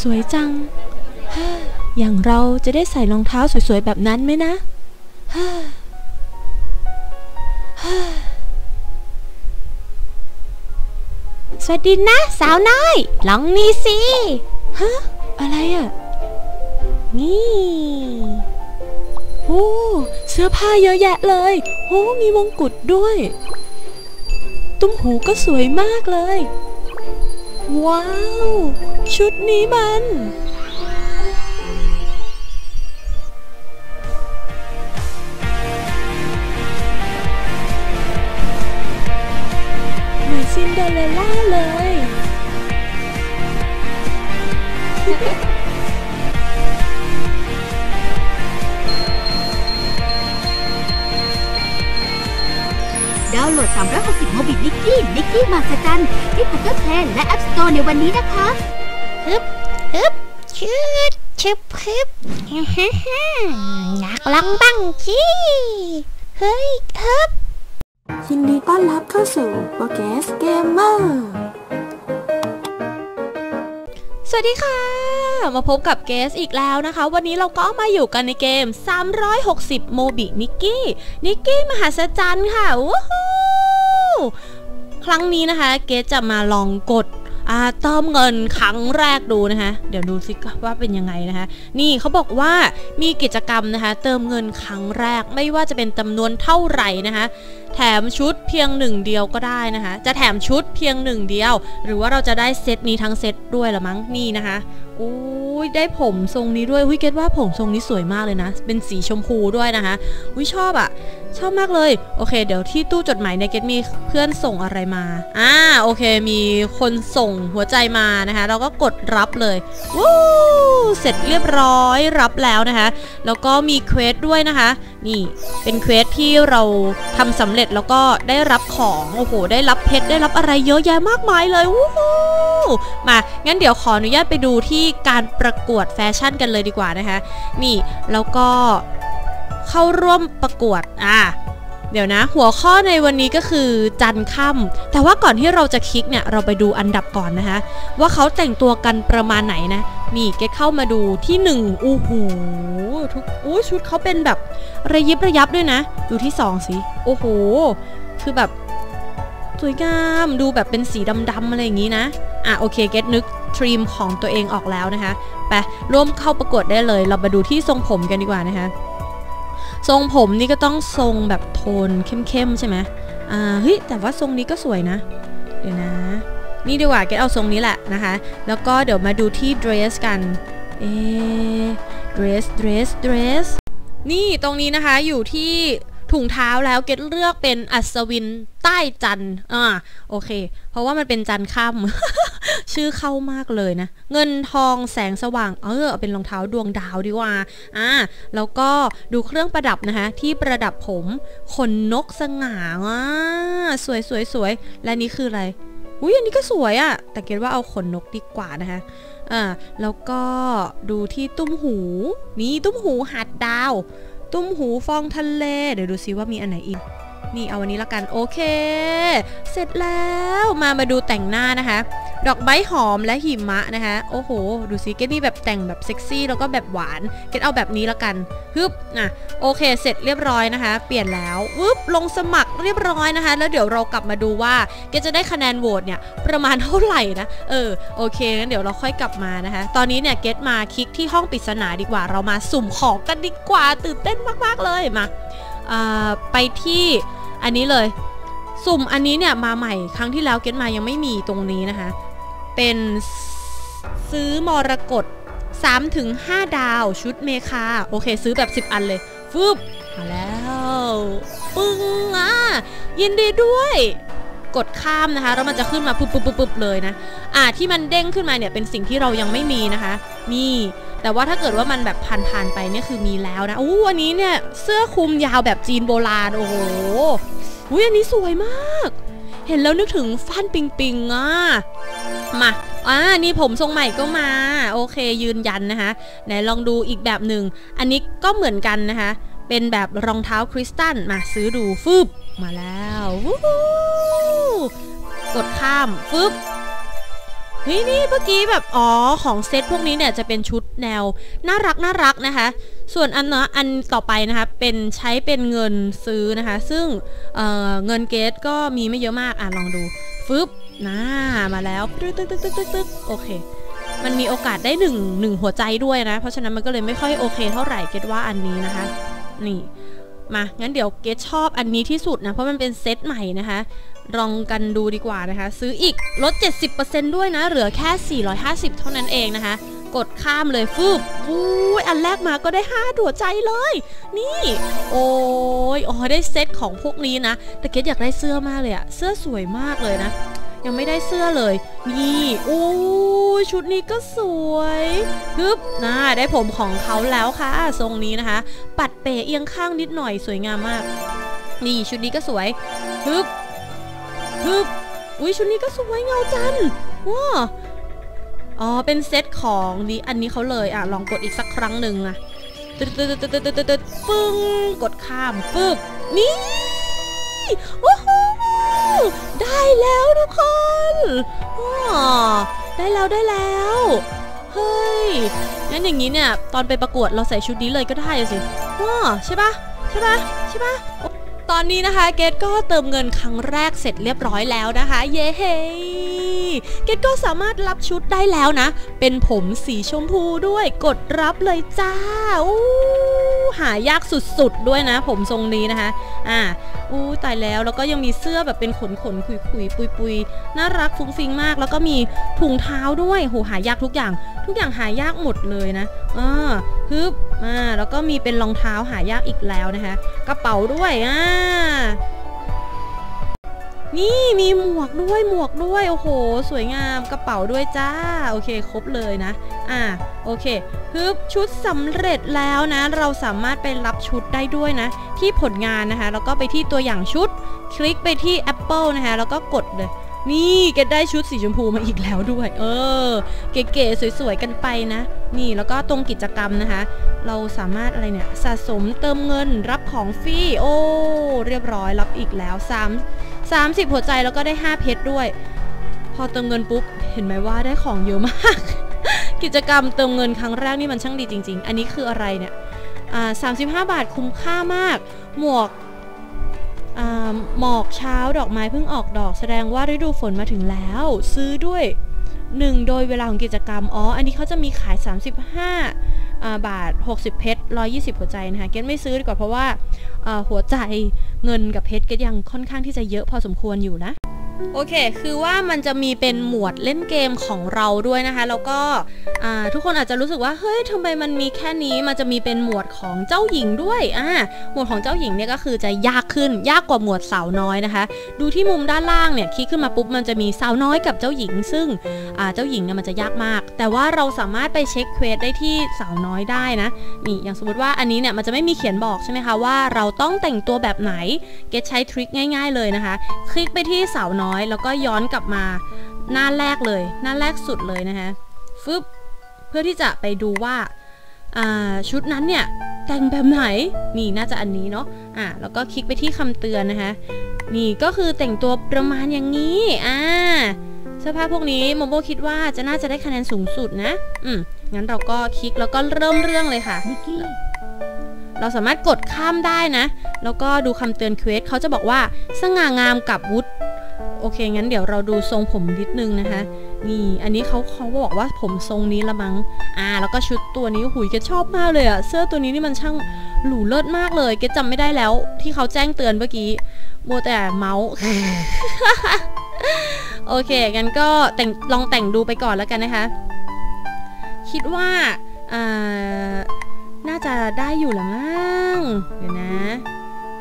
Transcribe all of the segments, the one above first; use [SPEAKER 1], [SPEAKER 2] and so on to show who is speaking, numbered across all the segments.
[SPEAKER 1] สวยจังฮ่าอย่างเราจะได้ใส่รองเท้าสวยๆแบบนั้นไหมนะฮ่าฮ่าสวัสดีนะ สาวน้อย ลองนี่สิ ฮะ อะไรอะ นี่โอ้เสื้อผ้าเยอะแยะเลยโอ้มีมงกุฎด้วย ตุ้มหูก็สวยมากเลย ว้าว ชุดนี้มัน เหมือนซินเดอเรลล่าเลย
[SPEAKER 2] ดาวน์โหลด360 โมบินิกกี้นิกกี้มาสจันที่ Google Play และ App Store ในวันนี้นะคะ
[SPEAKER 3] ฮึบฮึบชืดชึบฮึบฮ่าฮ่าฮ่าอยากลองบ้างจีเฮ้ยฮึบ
[SPEAKER 1] ยินดีต้อนรับเข้าสู่โปรแกสเกมเมอร์ สวัสดีค่ะ มาพบกับเกสอีกแล้วนะคะ วันนี้เราก็มาอยู่กันในเกม 360 โมบินิกกี้ นิกกี้มหัศจรรย์ค่ะวู้ฮูครั้งนี้นะคะ เกสจะมาลองกดอาเติมเงินครั้งแรกดูนะคะ เดี๋ยวดูสิว่าเป็นยังไงนะคะ นี่เขาบอกว่ามีกิจกรรมนะคะ เติมเงินครั้งแรกไม่ว่าจะเป็นจำนวนเท่าไหร่นะคะ แถมชุดเพียงหนึ่งเดียวก็ได้นะคะ จะแถมชุดเพียงหนึ่งเดียว หรือว่าเราจะได้เซตนี้ทั้งเซตด้วยละมั้งนี่นะคะอุ้ยได้ผมทรงนี้ด้วยอุ้ยเกดว่าผมทรงนี้สวยมากเลยนะ เป็นสีชมพูด้วยนะคะอุ้ยชอบอะ่ะ ชอบมากเลยโอเค เดี๋ยวที่ตู้จดหมายในเกดมีเพื่อนส่งอะไรมาอ่าโอเค มีคนส่งหัวใจมานะคะ เราก็กดรับเลยวู้เสร็จเรียบร้อยรับแล้วนะคะ แล้วก็มีเควสด้วยนะคะ นี่เป็นเควสที่เราทำสำเร็จแล้วก็ได้รับของ โอ้โห ได้รับเพชรได้รับอะไรเยอะแยะมากมายเลยวู้ฮูมา งั้นเดี๋ยวขออนุญาตไปดูที่การประกวดแฟชั่นกันเลยดีกว่านะคะ นี่แล้วก็เข้าร่วมประกวดอะเดี๋ยวนะ หัวข้อในวันนี้ก็คือจันค่ำแต่ว่าก่อนที่เราจะคลิกเนี่ย เราไปดูอันดับก่อนนะคะ ว่าเขาแต่งตัวกันประมาณไหนนะ นี่เกเข้ามาดูที่หนึ่งอู้หูทุกอู้ชุดเขาเป็นแบบระยิบระยับด้วยนะ ดูที่สองสิ โอ้โห คือแบบ สวยงามดูแบบเป็นสีดำๆอะไรอย่างนี้นะ อะโอเคเกดนึกทรีมของตัวเองออกแล้วนะคะ ไปร่วมเข้าประกวดได้เลย เรามาดูที่ทรงผมกันดีกว่านะคะ ทรงผมนี่ก็ต้องทรงแบบโทนเข้มๆใช่ไหมอ่าเฮ้ยแต่ว่าทรงนี้ก็สวยนะ เดี๋ยวนะ นี่ดีกว่าเกดเอาทรงนี้แหละนะคะ แล้วก็เดี๋ยวมาดูที่ dress กัน เอ๊ dress dress dress นี่ตรงนี้นะคะอยู่ที่ถุงเท้าแล้วเกดเลือกเป็นอัศวินใต้จันทร์อ่าโอเค เพราะว่ามันเป็นจันทร์ค่ำชื่อเข้ามากเลยนะ เงินทองแสงสว่าง เออเอาเป็นรองเท้าดวงดาวดีกว่า อ่า แล้วก็ดูเครื่องประดับนะคะ ที่ประดับผมขนนกสง่าอ่าสวยสวยสวยและนี่คืออะไร อุ้ยอันนี้ก็สวยอะ่ะแต่เกดว่าเอาขนนกดีกว่านะคะอ่าแล้วก็ดูที่ตุ้มหูนี่ตุ้มหูหัดดาว ตุ้มหูฟองทะเล เดี๋ยวดูซิว่ามีอันไหนอีก นี่เอาวันนี้ละกันโอเค เสร็จแล้วมามาดูแต่งหน้านะคะ ดอกไม้หอมและหิมะนะคะ โอ้โห ดูสิเกดมีแบบแต่งแบบเซ็กซี่แล้วก็แบบหวานเกดเอาแบบนี้ละกันฮึบอะโอเค เสร็จเรียบร้อยนะคะ เปลี่ยนแล้ววึบลงสมัครเรียบร้อยนะคะ แล้วเดี๋ยวเรากลับมาดูว่าเกดจะได้คะแนนโหวตเนี่ยประมาณเท่าไหร่นะเออโอเคงั้นเดี๋ยวเราค่อยกลับมานะคะ ตอนนี้เนี่ยเกดมาคลิกที่ห้องปริศนาดีกว่า เรามาสุ่มของกันดีกว่าตื่นเต้นมาก ๆ เลยมาอ่าไปที่ อันนี้เลย สุ่มอันนี้เนี่ยมาใหม่ครั้งที่แล้วเก็ตมายังไม่มีตรงนี้นะคะ เป็นซื้อมรกต3ถึง5ดาวชุดเมคาโอเค ซื้อแบบ 10 อันเลย ฟึบมาแล้ว ปึ้งอะยินดีด้วย กดข้ามนะคะ แล้วมันจะขึ้นมาปุ๊บปุ๊บปุ๊บเลยนะ อ่าที่มันเด้งขึ้นมาเนี่ยเป็นสิ่งที่เรายังไม่มีนะคะ นี่ แต่ว่าถ้าเกิดว่ามันแบบผ่านๆไปเนี่ยคือมีแล้วนะอู้วันนี้เนี่ยเสื้อคลุมยาวแบบจีนโบราณโอ้โหอุ้ยอันนี้สวยมาก เห็นแล้วนึกถึงฟันปิงปิงอะมาอ่านี่ผมทรงใหม่ก็มา โอเคยืนยันนะคะ ไหนลองดูอีกแบบหนึ่ง อันนี้ก็เหมือนกันนะคะ เป็นแบบรองเท้าคริสตัลมาซื้อดูฟึบ มาแล้ววู้กดข้ามฟึบเฮ้ยนี่เมื่อกี้แบบอ๋อของเซตพวกนี้เนี่ยจะเป็นชุดแนวน่ารักน่ารักนะคะ ส่วนอันเนาะอันต่อไปนะคะเป็นใช้เป็นเงินซื้อนะคะ ซึ่งเเงินเกตก็มีไม่เยอะมากอะลองดูฟึบน่ามาแล้วตึ๊กตึ๊กตึ๊กตึ๊กตึ๊กโอเค มันมีโอกาสได้หนึ่งหนึ่งหัวใจด้วยนะ เพราะฉะนั้นมันก็เลยไม่ค่อยโอเคเท่าไหร่เกตว่าอันนี้นะคะ นี่ มางั้นเดี๋ยวเกตชอบอันนี้ที่สุดนะเพราะมันเป็นเซตใหม่นะคะลองกันดูดีกว่านะคะ ซื้ออีกลด 70%ด้วยนะ เหลือแค่ 450 เท่านั้นเองนะคะ กดข้ามเลยฟืบอู้ยอันแรกมาก็ได้ 5 หัวใจเลย นี่ โอ้ยอ๋อได้เซตของพวกนี้นะ แต่เกตอยากได้เสื้อมากเลยอะเสื้อสวยมากเลยนะ ยังไม่ได้เสื้อเลย นี่โอ้ชุดนี้ก็สวยฮึบน่าได้ผมของเขาแล้วค่ะ ทรงนี้นะคะ ปัดเป๋เอียงข้างนิดหน่อยสวยงามมาก นี่ชุดนี้ก็สวยฮึบฮึบอุ้ยชุดนี้ก็สวยเงาจันว้าอ๋อ เป็นเซตของนี้อันนี้เขาเลยอะลองกดอีกสักครั้งหนึ่งอะตึ๊ดตึ๊ดตึ๊ดตึ๊ดตึ๊ดตึ๊ดปึ้งกดข้ามปึ๊บนี่โอ้โห ได้แล้วทุกคนได้แล้วได้แล้ว เฮ้ย งั้นอย่างนี้เนี่ย ตอนไปประกวดเราใส่ชุดนี้เลยก็ได้สิว้าใช่ปะใช่ปะใช่ปะตอนนี้นะคะเกดก็เติมเงินครั้งแรกเสร็จเรียบร้อยแล้วนะคะ เย้เฮเกดก็สามารถรับชุดได้แล้วนะ เป็นผมสีชมพูด้วยกดรับเลยจ้าอู้ หายากสุดๆด้วยนะ ผมทรงนี้นะคะ อ่า อู้ตายแล้ว แล้วก็ยังมีเสื้อแบบเป็นขนขนคุยคุยปุยปุยน่ารักฟุ้งฟิงมาก แล้วก็มีถุงเท้าด้วย โหหายากทุกอย่าง ทุกอย่างหายากหมดเลยนะอ่าฮึบอ่า แล้วก็มีเป็นรองเท้าหายากอีกแล้วนะคะ กระเป๋าด้วย อ่า นี่มีหมวกด้วยหมวกด้วยโอ้โห สวยงามกระเป๋าด้วยจ้า โอเค ครบเลยนะ อ่าโอเคฮึบชุดสำเร็จแล้วนะ เราสามารถไปรับชุดได้ด้วยนะ ที่ผลงานนะคะ แล้วก็ไปที่ตัวอย่างชุด คลิกไปที่ Apple นะคะ แล้วก็กดเลยนี่เกได้ชุดสีชมพูมาอีกแล้วด้วย เออ เก๋ๆสวยๆกันไปนะ นี่แล้วก็ตรงกิจกรรมนะคะ เราสามารถอะไรเนี่ยสะสมเติมเงินรับของฟรีโอ้เรียบร้อยรับอีกแล้ว3 30 หัวใจแล้วก็ได้ 5 เพชรด้วย พอเติมเงินปุ๊บ เห็นไหมว่าได้ของเยอะมาก กิจกรรมเติมเงินครั้งแรกนี่มันช่างดีจริง ๆ อันนี้คืออะไรเนี่ยอ่า35บาทคุ้มค่ามาก หมวกหมอกเช้าดอกไม้เพิ่งออกดอกแสดงว่าฤดูฝนมาถึงแล้ว ซื้อด้วย 1 โดยเวลาของกิจกรรม อ๋อ อันนี้เขาจะมีขาย 35 บาท 60 เพชร 120 หัวใจนะคะ เกดไม่ซื้อดีกว่าเพราะว่าหัวใจเงินกับเพชรเกดยังค่อนข้างที่จะเยอะพอสมควรอยู่นะ โอเค คือว่ามันจะมีเป็นหมวดเล่นเกมของเราด้วยนะคะ แล้วก็ทุกคนอาจจะรู้สึกว่า เฮ้ยทำไมมันมีแค่นี้ มันจะมีเป็นหมวดของเจ้าหญิงด้วยอ่าหมวดของเจ้าหญิงเนี่ยก็คือจะยากขึ้น ยากกว่าหมวดสาวน้อยนะคะ ดูที่มุมด้านล่างเนี่ย คลิกขึ้นมาปุ๊บ มันจะมีสาวน้อยกับเจ้าหญิง ซึ่งเจ้าหญิงเนี่ยมันจะยากมาก แต่ว่าเราสามารถไปเช็คเควสได้ที่สาวน้อยได้นะ นี่ อย่างสมมติว่าอันนี้เนี่ย มันจะไม่มีเขียนบอกใช่ไหมคะว่าเราต้องแต่งตัวแบบไหน เก็ตใช้ทริคง่าย ๆเลยนะคะ คลิกไปที่สาวน้อยแล้วก็ย้อนกลับมาหน้าแรกเลย หน้าแรกสุดเลยนะคะฟึบเพื่อที่จะไปดูว่าชุดนั้นเนี่ยแต่งแบบไหนนี่น่าจะอันนี้เนาะอ่าแล้วก็คลิกไปที่คำเตือนนะคะ นี่ก็คือแต่งตัวประมาณอย่างนี้อ่าเสื้อผ้าพวกนี้โมโบคิดว่าจะน่าจะได้คะแนนสูงสุดนะ อืมงั้นเราก็คลิกแล้วก็เริ่มเรื่องเลยค่ะ
[SPEAKER 2] นิกกี้
[SPEAKER 1] เราสามารถกดข้ามได้นะ แล้วก็ดูคำเตือนเควสเขาจะบอกว่า สง่างามกับวุฒ โอเค งั้นเดี๋ยวเราดูทรงผมนิดนึงนะคะ นี่อันนี้เขาเขาบอกว่าผมทรงนี้ละมั้งอ่า แล้วก็ชุดตัวนี้หุยเกชอบมากเลยอะเสื้อตัวนี้นี่มันช่างหรูเลิศมากเลยเกจำไม่ได้แล้ว ที่เขาแจ้งเตือนเมื่อกี้มัวแต่เมาส์โอเคงั้นก็แต่งลองแต่งดูไปก่อนแล้วกันนะคะ คิดว่าอ่าน่าจะได้อยู่ละมั้งเดี๋ยวนะ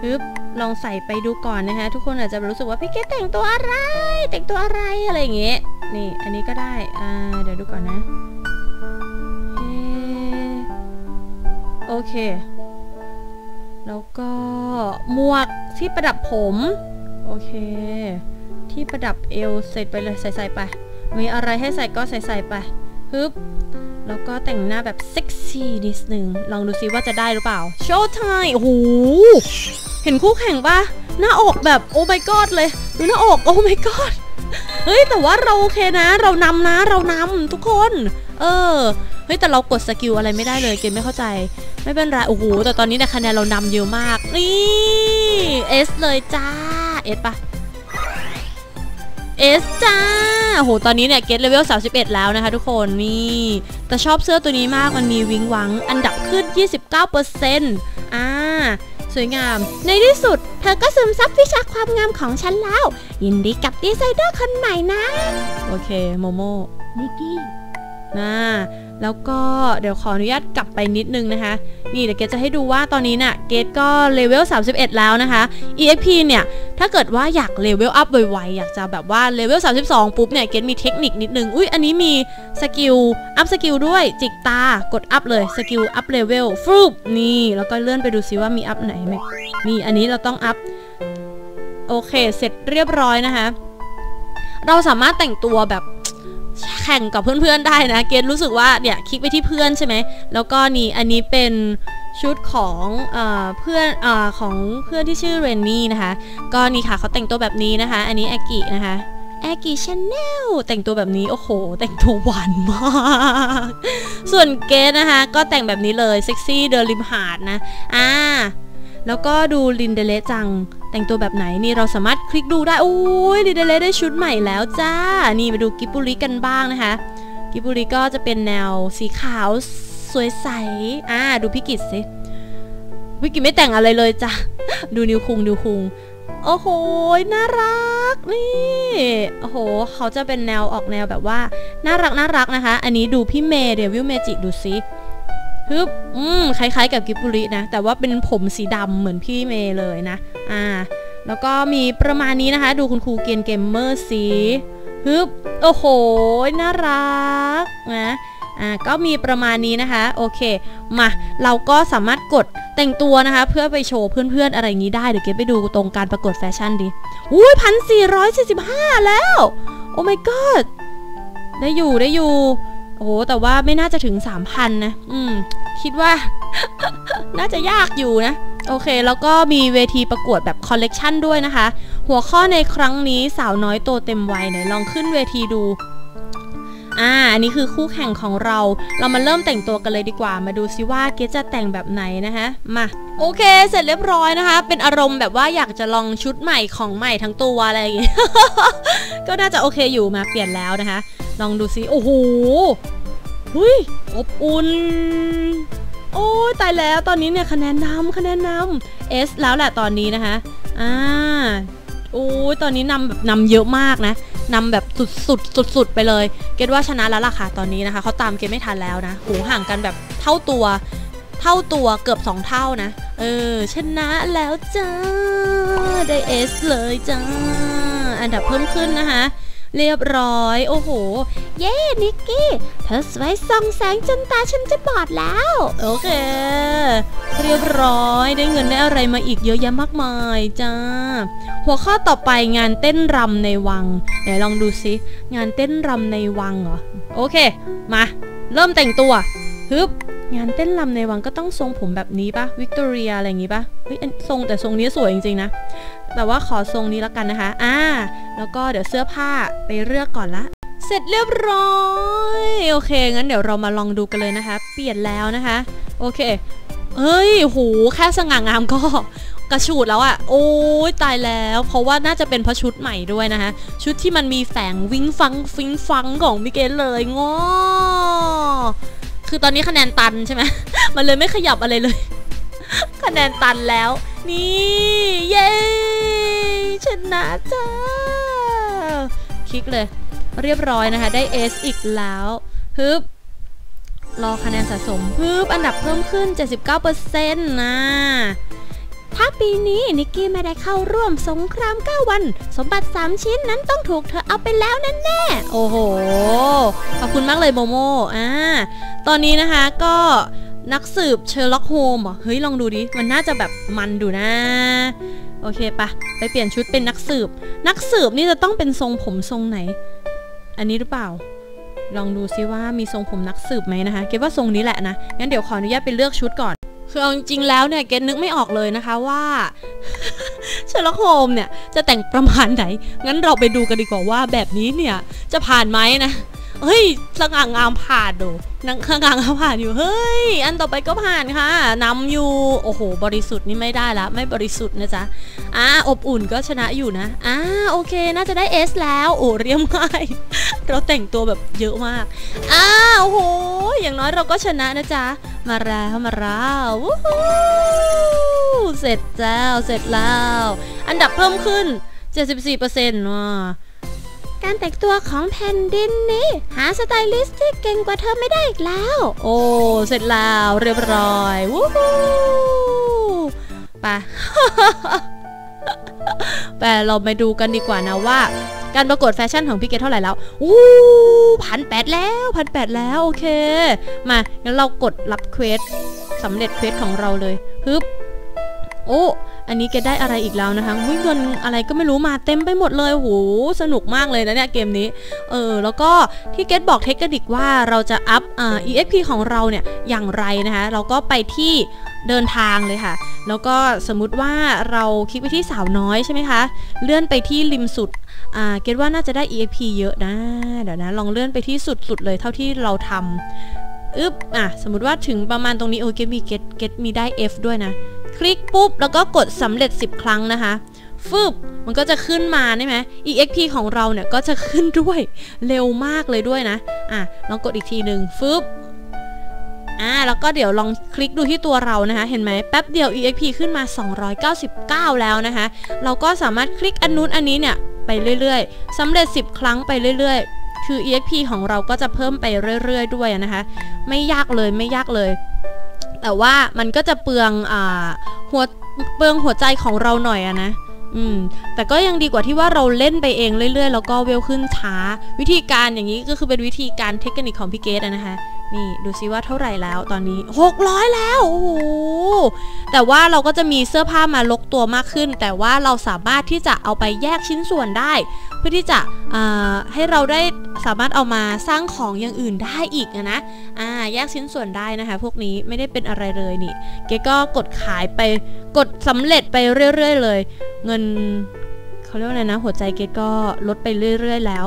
[SPEAKER 1] ฮึบ ลองใส่ไปดูก่อนนะคะ ทุกคนอาจจะรู้สึกว่าพี่เกดแต่งตัวอะไร แต่งตัวอะไรอะไรอย่างเงี้ยนี่ อันนี้ก็ได้อ่าเดี๋ยวดูก่อนนะโอเค แล้วก็หมวกที่ประดับผม โอเค ที่ประดับเอวเสร็จไปเลยใส่ใส่ไป มีอะไรให้ใส่ก็ใส่ใส่ไปฮึบแล้วก็แต่งหน้าแบบเซ็กซี่นิดนึง ลองดูซิว่าจะได้หรือเปล่า โชว์ไทม์โอ้โห เห็นคู่แข่งปะหน้าอกแบบโอ้ my god เลย ดูหน้าอกโอ้ my god เฮ้ย แต่ว่าเราโอเคนะ เรานำนะ เรานำทุกคน เออ เฮ้ย แต่เรากดสกิลอะไรไม่ได้เลยเกมไม่เข้าใจ ไม่เป็นไร โอ้โห แต่ตอนนี้เนี่คะแนนเรานำเยอะมาก นี่เอสเลยจ้าเอสปะเอสจ้าโห ตอนนี้เนี่ยเกตเลเวล 31 แล้วนะคะทุกคน นี่ แต่ชอบเสื้อตัวนี้มาก มันมีวิงวัง อันดับขึ้น 29%อ่า สวยงาม
[SPEAKER 3] ในที่สุด เธอก็ซึมซับวิชาความงามของฉันแล้ว ยินดีกับดีไซเนอร์คนใหม่นะ
[SPEAKER 1] โอเค โมโม
[SPEAKER 2] นิกกี้
[SPEAKER 1] นะ แล้วก็เดี๋ยวขออนุญาตกลับไปนิดนึงนะคะ นี่เดี๋ยวเกดจะให้ดูว่าตอนนี้น่ะเกดก็เลเวล 31 แล้วนะคะ EXP เนี่ยถ้าเกิดว่าอยากเลเวลอัพไวๆอยากจะแบบว่าเลเวล 32 ปุ๊บเนี่ยเกดมีเทคนิคนิดนึง อุ้ยอันนี้มีสกิลอัพสกิลด้วยจิกตากดอัพเลยสกิลอัพเลเวลฟรุบนี่แล้วก็เลื่อนไปดูซิว่ามีอัพไหนไหมนี่อันนี้เราต้องอัพโอเคเสร็จเรียบร้อยนะคะเราสามารถแต่งตัวแบบ แข่งกับเพื่อนๆได้นะ เกณรู้สึกว่าเนี่ยคลิกไปที่เพื่อนใช่ไหม แล้วก็นี่อันนี้เป็นชุดของเอเพื่อนอของเพื่อนที่ชื่อเรนนี่นะคะ ก็นี่ค่ะเขาแต่งตัวแบบนี้นะคะ อันนี้แอกินะคะแอกิชาแนลแต่งตัวแบบนี้ โอ้โห แต่งตัวหวานมาก ส่วนเกดนะคะ ก็แต่งแบบนี้เลยเซ็กซี่เดินริมหาดนะ อ่า แล้วก็ดูลินเดเลจัง แต่งตัวแบบไหนนี่เราสามารถคลิกดูได้โอ้ยลินเดเลได้ชุดใหม่แล้วจ้า นี่มาดูกิบบุริกันบ้างนะคะ กิบบุริก็จะเป็นแนวสีขาวสวยใส อ่า ดูพี่กิตสิ พี่กิตไม่แต่งอะไรเลยจ้ะ ดูนิวคุงดูคุง โอ้โห น่ารัก นี่ โอ้โห เขาจะเป็นแนวออกแนวแบบว่า น่ารักน่ารักนะคะ อันนี้ดูพี่เมย์เดวิลเมจิดูซิ ฮึบอืมคล้ายๆ กับกิบบุรินะ แต่ว่าเป็นผมสีดำเหมือนพี่เมย์เลยนะ อ่า แล้วก็มีประมาณนี้นะคะ ดูคุณครูเกนเกมเมอร์สีฮึบ โอ้โห น่ารักนะอ่าก็มีประมาณนี้นะคะ โอเค มา เราก็สามารถกดแต่งตัวนะคะ เพื่อไปโชว์เพื่อนๆ อะไรอย่างนี้ได้ เดี๋ยวเก็บไปดูตรงการประกวดแฟชั่นดิ อุ้ยพันสี่ร้อยสี่สิบห้าแล้ว โอ้ my god ได้อยู่ได้อยู่ โอ้แต่ว่าไม่น่าจะถึง3,000นะ อืม คิดว่า น่าจะยากอยู่นะ โอเค แล้วก็มีเวทีประกวดแบบคอลเลกชันด้วยนะคะ หัวข้อในครั้งนี้สาวน้อยโตเต็มวัยไหนลองขึ้นเวทีดู อ่าอันนี้คือคู่แข่งของเรา เรามาเริ่มแต่งตัวกันเลยดีกว่า มาดูซิว่าเกจะแต่งแบบไหนนะคะมาโอเค เสร็จเรียบร้อยนะคะ เป็นอารมณ์แบบว่าอยากจะลองชุดใหม่ของใหม่ทั้งตัวอะไรอย่างงี้ก็น่าจะโอเคอยู่มาเปลี่ยนแล้วนะคะ ลองดูซิโอ้โหหุยอบอุ่นโอ้ยตายแล้วตอนนี้เนี่ยคะแนนนำคะแนนนำ S แล้วแหละตอนนี้นะคะอ่าโอ้ยตอนนี้นำแบบนำเยอะมากนะ นำแบบสุดสุดสุดสุดไปเลย เกดว่าชนะแล้วล่ะค่ะตอนนี้นะคะเขาตามเกดไม่ทันแล้วนะหูห่างกันแบบเท่าตัว เท่าตัวเกือบ 2 เท่านะ เออ ชนะแล้วจ้า ได้เอสเลยจ้า อันดับเพิ่มขึ้นนะคะ เรียบร้อย โอ้โห
[SPEAKER 3] เย้นิกกี้ เธอสวยส่องแสงจนตาฉันจะบอดแล้ว
[SPEAKER 1] โอเค เรียบร้อยได้เงินได้อะไรมาอีกเยอะแยะมากมายจ้า หัวข้อต่อไปงานเต้นรำในวังไหนลองดูซิงานเต้นรำในวังเหรอ โอเค มา เริ่มแต่งตัวฮึบ งานเต้นรำในวังก็ต้องทรงผมแบบนี้ปะวิกตอเรียอะไรอย่างงี้ปะเฮ้ยทรงแต่ทรงนี้สวยจริงๆนะ แต่ว่าขอทรงนี้แล้วกันนะคะ อ่า แล้วก็เดี๋ยวเสื้อผ้าไปเลือกก่อนละ เสร็จเรียบร้อย โอเค งั้นเดี๋ยวเรามาลองดูกันเลยนะคะ เปลี่ยนแล้วนะคะ โอเค เฮ้ย โห แค่สง่างามก็กระฉูดแล้วอะโอ้ยตายแล้ว เพราะว่าน่าจะเป็นเพราะชุดใหม่ด้วยนะคะ ชุดที่มันมีแฝงวิงฟังฟิงฟังของมิเกลเลยงอ คือตอนนี้คะแนนตันใช่ไหม มันเลยไม่ขยับอะไรเลย คะแนนตันแล้ว นี่ เย้ชนะจ้า คลิกเลย เรียบร้อยนะคะ ได้ S อีกแล้วฮึบรอคะแนนสะสมฮึบอันดับเพิ่มขึ้น 79%นะ
[SPEAKER 3] ถ้าปีนี้นิกกี้ไม่ได้เข้าร่วมสงคราม 9 วัน สมบัติ 3 ชิ้นนั้นต้องถูกเธอเอาไปแล้วนั่นแน่
[SPEAKER 1] โอ้โห ขอบคุณมากเลยโมโมอ่าตอนนี้นะคะก็นักสืบเชอร์ล็อกโฮมเหรอเฮ้ย ลองดูดิ มันน่าจะแบบมันดูนะ โอเคปะไปเปลี่ยนชุดเป็นนักสืบ นักสืบนี่จะต้องเป็นทรงผมทรงไหน อันนี้หรือเปล่า ลองดูซิว่ามีทรงผมนักสืบไหมนะคะเกดว่าทรงนี้แหละนะงั้นเดี๋ยวขออนุญาตไปเลือกชุดก่อน คือเอาจริงๆแล้วเนี่ยเกดนึกไม่ออกเลยนะคะว่าเชอร์ล็อกโฮมเนี่ยจะแต่งประมาณไหน งั้นเราไปดูกันดีกว่าว่าแบบนี้เนี่ยจะผ่านไหมนะเฮ้ยสง่างามผ่านดูนังสง่างามผ่านอยู่ เฮ้ย อันต่อไปก็ผ่านค่ะนำอยู่ โอ้โห บริสุทธิ์นี่ไม่ได้ละ ไม่บริสุทธิ์นะจ๊ะ อ่า อบอุ่นก็ชนะอยู่นะ อ่า โอเค น่าจะได้ S แล้ว โอ้เรียมง่าย เราแต่งตัวแบบเยอะมาก อ้าโอ้โห อย่างน้อยเราก็ชนะนะจ๊ะ มาแล้วมาแล้ววู้ฮู้เสร็จแล้วเสร็จแล้ว อันดับเพิ่มขึ้น 74%ว่ะการแต่งตัวของแผ่นดินนี้ หาสไตลิสต์ที่เก่งกว่าเธอไม่ได้อีกแล้ว โอ้ เสร็จแล้วเรียบร้อย วู้ฮู้ไปแต่เราไปดูกันดีกว่านะว่า การประกวดแฟชั่นของพี่เกดเท่าไหร่แล้ว อู้พันแปดแล้วพันแปดแล้วโอเค มางั้นเรากดรับเควสสำเร็จเควสของเราเลยฮึบโอ้อันนี้เกดได้อะไรอีกแล้วนะคะวิเงินอะไรก็ไม่รู้มาเต็มไปหมดเลยโหสนุกมากเลยนะเนี่ยเกมนี้ เออ แล้วก็ที่เกดบอกเทคนิคว่าเราจะอัพอ่า EXP ของเราเนี่ยอย่างไรนะคะ เราก็ไปที่ เดินทางเลยค่ะ แล้วก็สมมุติว่าเราคลิกไปที่สาวน้อยใช่ไหมคะ เลื่อนไปที่ริมสุด อ่า เกดว่าน่าจะได้ EXP เยอะนะ เดี๋ยวนะ ลองเลื่อนไปที่สุดๆเลยเท่าที่เราทำอึ๊บ อะ สมมติว่าถึงประมาณตรงนี้โอเคมีเกตเกตมีได้ F ด้วยนะ คลิกปุ๊บ แล้วก็กดสำเร็จ 10 ครั้งนะคะฟึบมันก็จะขึ้นมาใช่ไหม EXP ของเราเนี่ยก็จะขึ้นด้วย เร็วมากเลยด้วยนะ อะ ลองกดอีกทีหนึ่งฟึบ อ่าแล้วก็เดี๋ยวลองคลิกดูที่ตัวเรานะคะ เห็นไหมแป๊บเดียว EXP ขึ้นมา 299 แล้วนะคะ เราก็สามารถคลิกอันนู้นอันนี้เนี่ยไปเรื่อยๆสำเร็จ 10 ครั้งไปเรื่อยๆ คือ EXP ของเราก็จะเพิ่มไปเรื่อยๆ ด้วยนะคะ ไม่ยากเลยไม่ยากเลย แต่ว่ามันก็จะเปลืองอ่าหัวเปลืองหัวใจของเราหน่อยอะนะอืมแต่ก็ยังดีกว่าที่ว่าเราเล่นไปเองเรื่อยๆ แล้วก็เวลขึ้นช้า วิธีการอย่างนี้ก็คือเป็นวิธีการเทคนิคของพี่เกดนะคะ นี่ดูซิว่าเท่าไหร่แล้วตอนนี้ 600 แล้วโอ้โหแต่ว่าเราก็จะมีเสื้อผ้ามาลกตัวมากขึ้น แต่ว่าเราสามารถที่จะเอาไปแยกชิ้นส่วนได้ เพื่อที่จะให้เราได้สามารถเอามาสร้างของอย่างอื่นได้อีกอะนะอ่าแยกชิ้นส่วนได้นะคะ พวกนี้ไม่ได้เป็นอะไรเลยนี่เกก็กดขายไปกดสำเร็จไปเรื่อย ๆ เลย เงิน เขาเรียกอะไรนะ หัวใจเกก็ลดไปเรื่อย ๆ แล้ว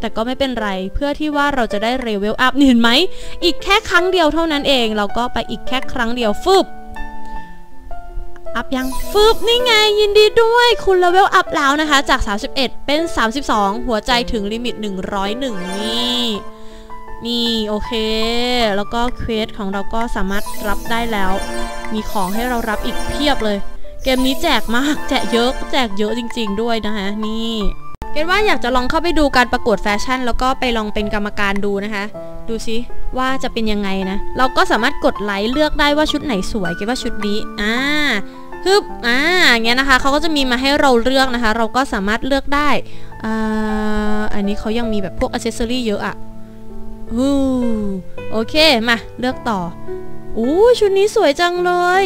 [SPEAKER 1] แต่ก็ไม่เป็นไรเพื่อที่ว่าเราจะได้เรเวลอัพเห็นไหม อีกแค่ครั้งเดียวเท่านั้นเอง เราก็ไปอีกแค่ครั้งเดียวฟึบอัพยังฟึบนี่ไงยินดีด้วยคุณเลเวลอัพแล้วนะคะ จาก 31 เป็น 32 หัวใจถึงลิมิต 101 นี่นี่ โอเค แล้วก็เควสของเราก็สามารถรับได้แล้ว มีของให้เรารับอีกเพียบเลย เกมนี้แจกมากแจกเยอะแจกเยอะจริง ๆ ด้วยนะคะนี่เกดว่าอยากจะลองเข้าไปดูการประกวดแฟชั่น แล้วก็ไปลองเป็นกรรมการดูนะคะ ดูซิว่าจะเป็นยังไงนะ เราก็สามารถกดไลค์เลือกได้ว่าชุดไหนสวยเกดว่าชุดนี้อ่าฮึบอ่าอย่างเงี้ยนะคะเขาก็จะมีมาให้เราเลือกนะคะ เราก็สามารถเลือกได้อ่าอันนี้เขายังมีแบบพวกอ c เซสซอรี่เยอะอะฮู้โอเคมาเลือกต่ออู้ชุดนี้สวยจังเลย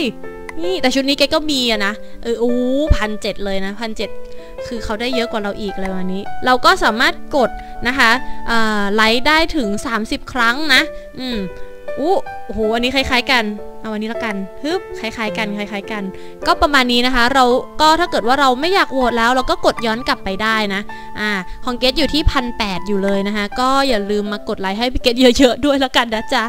[SPEAKER 1] นี่แต่ชุดนี้แกก็มีอะนะ เอออู้พันเจ็ดเลยนะพันเจ็ดคือเขาได้เยอะกว่าเราอีกเลยวันนี้ เราก็สามารถกดนะคะไลค์ได้ถึง 30 ครั้งนะ อืมอู้โอ้โหอันนี้คล้าย ๆ กันเอาอันนี้ละกันฮึบคล้าย ๆ กันคล้าย ๆ กัน ก็ประมาณนี้นะคะ เราก็ถ้าเกิดว่าเราไม่อยากโหวตแล้ว เราก็กดย้อนกลับไปได้นะ อ่าของเกตอยู่ที่พันแอยู่เลยนะคะ ก็อย่าลืมมากดไลค์ให้พี่เกตเยอะๆด้วยละกันนะจ๊ะ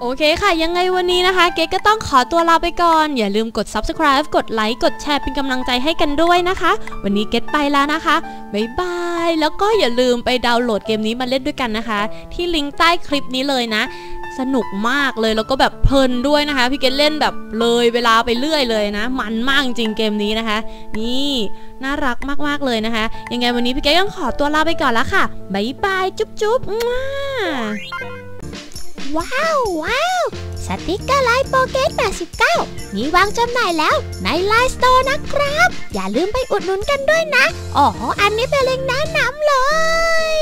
[SPEAKER 1] โอเคค่ะ ยังไงวันนี้นะคะ เกตก็ต้องขอตัวลาไปก่อน อย่าลืมกด subscribe กดไลค์กดแชร์เป็นกำลังใจให้กันด้วยนะคะ วันนี้เกตไปแล้วนะคะบ๊ายบาย แล้วก็อย่าลืมไปดาวน์โหลดเกมนี้มาเล่นด้วยกันนะคะ ที่ลิงก์ใต้คลิปนี้เลยนะ สนุกมากเลยแล้วก็แบบเพลินด้วยนะคะ พี่เกตเล่นแบบเลยเวลาไปเรื่อยเลยนะ มันมากจริงเกมนี้นะคะ นี่น่ารักมากๆเลยนะคะ ยังไงวันนี้พี่เกตต้องขอตัวลาไปก่อนแล้วค่ะบ๊ายบายจุ๊บจุ๊บ
[SPEAKER 3] ว้าวว้าวสติกเกอร์ไลน์โปเกต89 มีวางจำหน่ายแล้วในไลน์สโตร์นะครับ อย่าลืมไปอุดหนุนกันด้วยนะ อ๋อ อันนี้เป็นเล็งก์แนะนำเลย